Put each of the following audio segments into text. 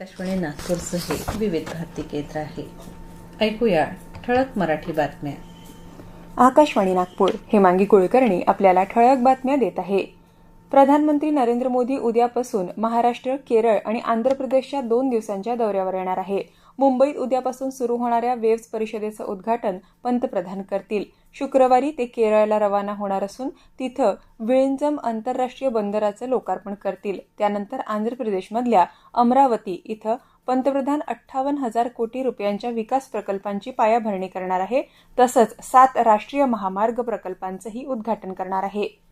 आकाशवाणी नागपूरचं हे विविध भारती केंद्र आहे. ऐकूया ठळक मराठी बातम्या. आकाशवाणी नागपूर हेमांगी कुलकर्णी आपल्याला ठळक बातम्या देत आहे. प्रधानमंत्री नरेंद्र मोदी उद्यापासून महाराष्ट्र केरळ आणि आंध्र प्रदेशच्या दोन दिवसांच्या दौऱ्यावर येणार आहे. मुंबईत उद्यापासून सुरू होणाऱ्या वेव्स परिषदेचं उद्घाटन पंतप्रधान करतील. शुक्रवारी ते केरळला रवाना होणार असून तिथं विळिंजम आंतरराष्ट्रीय बंदराचं लोकार्पण करतील. त्यानंतर आंध्र प्रदेशमधल्या अमरावती इथं पंतप्रधान अठ्ठावन्न हजार कोटी रुपयांच्या विकास प्रकल्पांची पायाभरणी करणार आहे. तसंच सात राष्ट्रीय महामार्ग प्रकल्पांचंही उद्घाटन करणार आहे.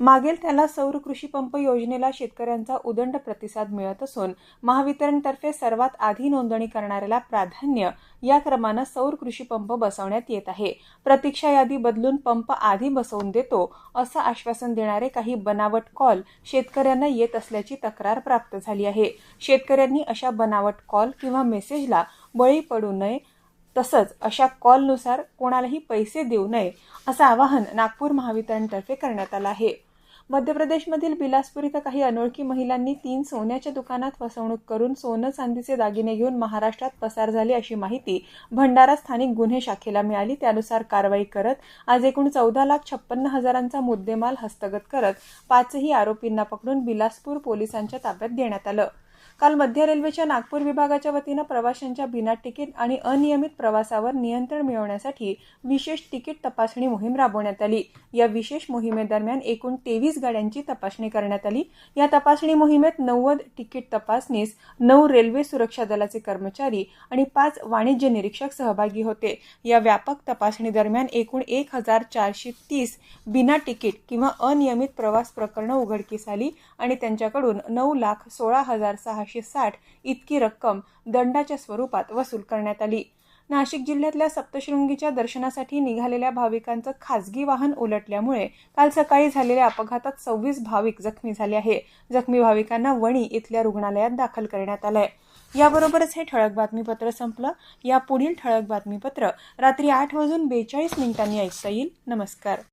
मागेल त्याला सौर कृषी पंप योजनेला शेतकऱ्यांचा उदंड प्रतिसाद मिळत असून महावितरणतर्फे सर्वात आधी नोंदणी करणाऱ्याला प्राधान्य या क्रमानं सौर कृषी पंप बसवण्यात येत आहे. प्रतीक्षा यादी बदलून पंप आधी बसवून देतो असं आश्वासन देणारे काही बनावट कॉल शेतकऱ्यांना येत असल्याची तक्रार प्राप्त झाली आहे. शेतकऱ्यांनी अशा बनावट कॉल किंवा मेसेजला बळी पडू नये तसंच अशा कॉलनुसार कोणालाही पैसे देऊ नये असं आवाहन नागपूर महावितरणतर्फे करण्यात आलं आहे. मध्य प्रदेशमधील बिलासपूर इथं काही अनोळखी महिलांनी तीन सोन्याच्या दुकानात फसवणूक करून सोनं चांदीचे दागिने घेऊन महाराष्ट्रात पसार झाली अशी माहिती भंडारा स्थानिक गुन्हे शाखेला मिळाली. त्यानुसार कारवाई करत आज एकूण चौदा लाख छप्पन्न हजारांचा मुद्देमाल हस्तगत करत पाचही आरोपींना पकडून बिलासपूर पोलिसांच्या ताब्यात देण्यात आलं. काल मध्य रेल्वेच्या नागपूर विभागाच्या वतीनं प्रवाशांच्या बिना तिकीट आणि अनियमित प्रवासावर नियंत्रण मिळवण्यासाठी विशेष तिकीट तपासणी मोहीम राबवण्यात आली. या विशेष मोहिमेदरम्यान एकूण तेवीस गाड्यांची तपासणी करण्यात आली. या तपासणी मोहिमेत नव्वद तिकीट तपासणीस नऊ रेल्वे सुरक्षा दलाचे कर्मचारी आणि पाच वाणिज्य निरीक्षक सहभागी होते. या व्यापक तपासणी दरम्यान एकूण एक हजार चारशे तीस बिना तिकीट किंवा अनियमित प्रवास प्रकरणं उघडकीस आली आणि त्यांच्याकडून नऊ लाख सोळा हजार सहाशे साठ इतकी रक्कम दंडाच्या स्वरूपात वसूल करण्यात आली. नाशिक जिल्ह्यातल्या सप्तशृंगीच्या दर्शनासाठी निघालेल्या भाविकांचं खासगी वाहन उलटल्यामुळे काल सकाळी झालेल्या अपघातात सव्वीस भाविक जखमी झाले आहे जखमी भाविकांना वणी इथल्या रुग्णालयात दाखल करण्यात आलंय. याबरोबरच हे ठळक बातमीपत्र संपलं. या पुढील ठळक बातमीपत्र रात्री आठ वाजून बेचाळीस मिनिटांनी ऐकता येईल. नमस्कार.